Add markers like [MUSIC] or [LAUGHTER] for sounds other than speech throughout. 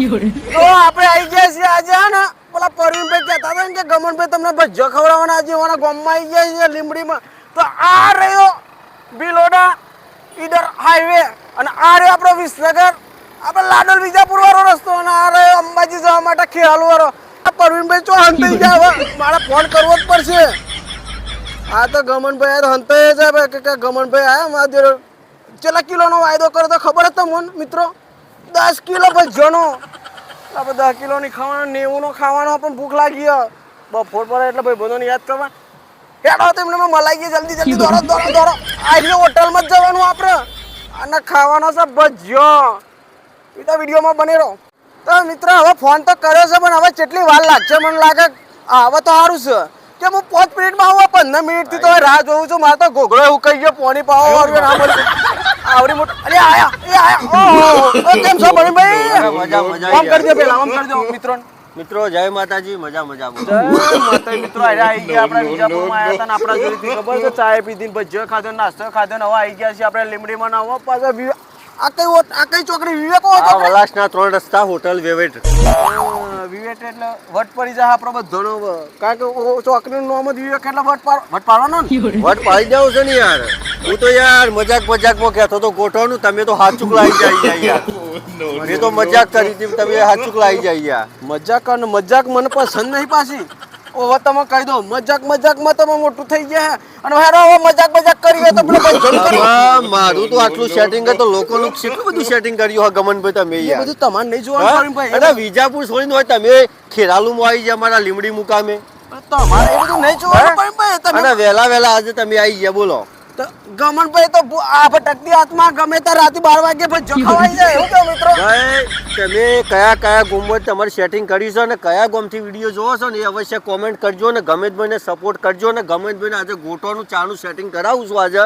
તો આપણે આવી ગયા છીએ આજે ને? પેલા પરવીનભાઈ કહેતા હતા ને કે ગમનભાઈ તમને ભજીયા ખવડાવવાના આજે એવાના ગામમાં આવી ગયા છીએ લીંબડીમાં. તો આ રહ્યો બિલોડા ઈડર હાઈવે અને આ રહ્યો આપણો વિસનગર. આપણે લાડોલ વિજાપુર વાળો રસ્તો અને આ રહ્યો અંબાજી જવા માટે ખેલ વાળો આ પરવીનભાઈ ચો હંતાઈ ગયા મારે ફોન કરવો જ પડશે. હા તો ગમનભાઈ આ હંતાઈ ભાઈ કે- ગમનભાઈ આયા મારા કેટલા કિલોનો વાયદો કર્યો તો ખબર જ તમને મિત્રો? દસ કિલો ભજીયાનો આપણે દસ કિલોની ખાવાનો નેવુંનો ખાવાનો પણ ભૂખ લાગી. બપોર પર એટલે ભાઈ બધાને યાદ કરવા. હેડો તેમને મલાઈ ગઈ જલ્દી જલ્દી દોડો દોડો દોડો. આટલી હોટલમાં જ જવાનું આપણે. અને ખાવાનો છે ભજ્યો. એ તો વિડીયોમાં બની રહો તો મિત્ર હવે ફોન તો કર્યો છે પણ હવે કેટલી વાર લાગશે મને લાગે? હવે તો સારું છે. કે હું પાંચ મિનિટમાં આવું પંદર મિનિટથી તો રાહ જોઉં છું. મારે તો ઘોઘરો એવું કહી ગયો પોણી પાવો ના બોલી. આવડી મોટી. અરે આયા એ આયા. કેમ છો ભણીભાઈ મજા, મજા આમ કરી દે પેલા આમ કરી દો મિત્રો. મિત્રો જય માતાજી મજા મજા જય માતા મિત્રો. આજે આવી ગયા આપણા વિજાપુરમાં આવ્યા હતા ને આપણા જોઈતી ખબર છે? ચાય પીધી ને ભજીયો ખાધો નાસ્તો ખાધો ને હવે આવી ગયા છે આપણે લીમડીમાં ના હવે પાછા આ કઈ હોટ- આ કઈ ચોકડી વિવેકો આ? વલાસના ત્રણ રસ્તા હોટલ વેવેટ વિવેટ એટલે વટ પડી જાય આપણો બધો. કારણ કે ચોકડીનું નામ જ વિવેક એટલે વટ પાર વટ પાડવાનો ને? [LAUGHS] વટ પાડી જાવ છે ને યાર. હું તો યાર મજાક મજાકમાં કહેતો તો ગોઠવાનું તમે તો હાચુક લાવી જાય યાર. [LAUGHS] મેં તો મજાક કરી હતી તમે હાચુક લાવી જાય યાર. મજાક અને મજાક મને પસંદ નહીં પાછી. તમે કહી દો. મજાક મજાકમાં તમે મોટું થઈ ગયા અને હારો હવે મજાક મજાક કરીએ તો પેલો કરી. મારું તો આટલું સેટિંગ તો લોકોનું કેટલું બધું સેટિંગ કર્યું હા ગમનભાઈ તમે એ યાર? બધું તમારે નહીં જોવાનું? ભાઈ. અને વિજાપુર છોડીને હોય તમે ખેરાલુમાં આવી ગયા મારા લીમડી મુકામે. તમારે એ બધું નહીં જોવાનું? ભાઈ. તમે અને વહેલા વહેલા આજે તમે આવી ગયા બોલો. ગમનભાઈ તો આ ભટકતી આત્મા ગમે ત્યારે રાતે બાર વાગે જાય એવું મિત્રો. ભાઈ તમે કયા કયા ગોમમાં તમારે સેટિંગ કર્યું છે અને કયા ગોમથી વીડિયો જોવો છો ને એ અવશ્ય કોમેન્ટ કરજો ને ગમેતભાઈને સપોર્ટ કરજો ને ગમેતભાઈને આજે ગોટવાનું ચાનું સેટિંગ કરાવું છું આજે.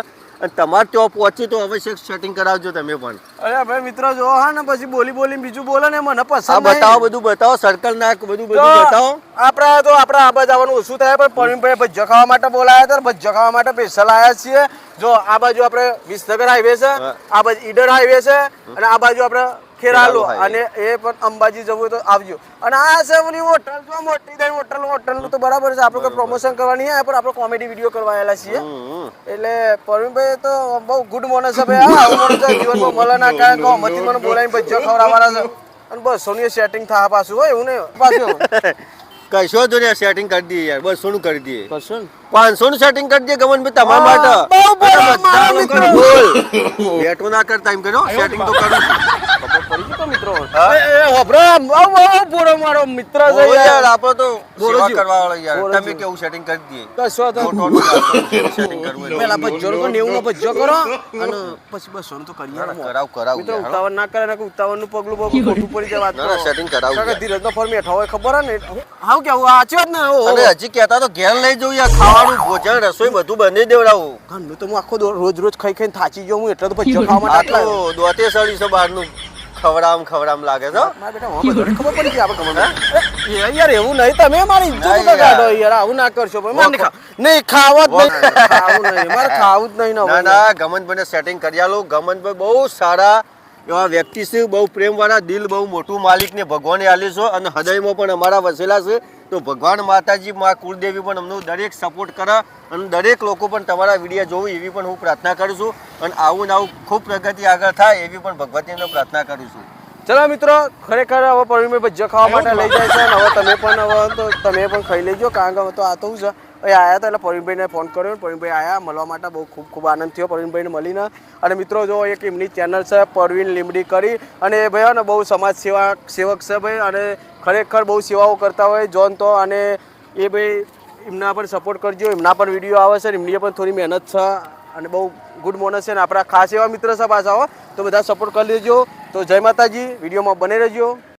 તમારે ત્યાં પહોંચી તો અવશ્ય સેટિંગ કરાવજો તમે પણ. અરે ભાઈ મિત્રો જો હા ને પછી બોલી બોલી બીજું બોલે ને મને પસંદ બતાવો બધું બતાવો સર્કલ નાક બધું બધું બતાવો. આપણા તો આપણા આબા જવાનું ઓછું થાય પણ પરવીનભાઈ ભજ્જો ખાવા માટે બોલાયા હતા ભજ્જો ખાવા માટે સ્પેશિયલ આવ્યા છીએ. જો આ બાજુ આપણે વિસનગર હાઈવે છે આ બાજુ ઈડર હાઈવે છે અને આ બાજુ આપણે ખેરાલુ અને એ પણ અંબાજી જવું હોય તો આવજો. અને આ છે હોટલ જો મોટી દઈ હોટલ હોટલનું તો બરાબર છે. આપણે કોઈ પ્રમોશન કરવાની આ પણ આપણે કોમેડી વીડિયો કરવા છીએ. એટલે પરવીનભાઈ તો બહુ ગુડ માણસ છે ભાઈ. હા, આવું માણસ જીવનમાં મળે ના કારણ કે મતી મને બોલાવીને ભજ્જો ખવડાવવાના છે. અને બસ સોની સેટિંગ થા પાછું હોય એવું નહીં પાછું [LAUGHS] કશો તો ને સેટિંગ કરી દઈએ યાર. બસો નું કરી દઈએ. ને? પાંચસો નું સેટિંગ કરી દઈએ ગમનભાઈ તમારા માટે. બોલ બેટો ના કરતા એમ કરો. સેટિંગ તો કરું છું મિત્રો. હા? એ, એ, હોભળો, બહુ, બહુ પૂરો મારો મિત્ર છે બોલો યાર. યાર તો સેવા કરવા વાળા યાર. તમે કેવું સેટિંગ કરી દઈએ કશો તો ફોટોનું [LAUGHS] કરવું પેલા ભજ્જો નો નેવું નો ભજ્જો કરો. અને પછી બસો નું તો કરીએ. ના, ના, કરાવ કરાવ મિત્રો હા. ઉતાવળ ના કરે ને ઉતાવળનું પગલું બગલું ખોટું પડી જાય વાત ના ના સેટિંગ કરાવું કારણ ધીરજ નો ફોર્મ હેઠો હોય ખબર ને? હાવ કેવું આ ને. હજી કહેતા તો ઘેર લઈ જવું યાર. ખાવાનું ભોજન રસોઈ બધું બની દેવડાવું. ઘરનું તો હું આખો રોજ રોજ ખાઈ ખાઈને થાચી ગયો હું એટલે તો પછી ખાવા માટે દોતે સડી છે બહારનું ખવડામ ખવડામ લાગે છે મારા બેટા હવે બધાને ખબર પડી ગઈ આપણે કમાવાનું. યાર એવું નહીં તમે મારી ઇજ્જત કાઢો યાર. આવું ના કરશો ભાઈ નહીં ખાવા જ નહીં ખાવું નહીં મારે ખાવું જ નહીં ને. ના ગમનભાઈને સેટિંગ કરી આલો ગમનભાઈ બહુ સારા એવા વ્યક્તિ છે, બહુ પ્રેમવાળા, દિલ બહુ મોટું માલિકને ભગવાને આલે છો અને હૃદયમાં પણ અમારા વસેલા છે. તો ભગવાન માતાજી, મા કુળદેવી પણ અમનું દરેક સપોર્ટ કરે અને દરેક લોકો પણ તમારા વીડિયો જોવું એવી પણ હું પ્રાર્થના કરું છું. અને આવું ને આવું ખૂબ પ્રગતિ આગળ થાય એવી પણ ભગવતીને પ્રાર્થના કરું છું. ચલો મિત્રો ખરેખર હવે પરવીનભાઈ ભજીયા ખાવા માટે લઈ જાય છે. અને હવે તમે પણ હવે તો તમે પણ ખાઈ લેજો કારણ કે હવે તો આ તો છે. અહીં આયા હતા એટલે પરવીનભાઈને ફોન કર્યો પરવીનભાઈ આયા મળવા માટે બહુ ખૂબ ખૂબ આનંદ થયો પરવીનભાઈને મળીને. અને મિત્રો જો એક એમની ચેનલ છે પરવીન લીમડી કરી. અને એ ભાઈ ને બહુ સમાજ સેવા સેવક છે ભાઈ અને ખરેખર બહુ સેવાઓ કરતા હોય જોન તો. અને એ ભાઈ એમના પણ સપોર્ટ કરજો એમના પણ વીડિયો આવે છે એમની પણ થોડી મહેનત છે. અને બહુ ગુડ મોનસ છે અને આપણા ખાસ એવા મિત્ર પાછા હો, તો બધા સપોર્ટ કરી લેજો. તો જય માતાજી, વિડીયોમાં બને રહેજો.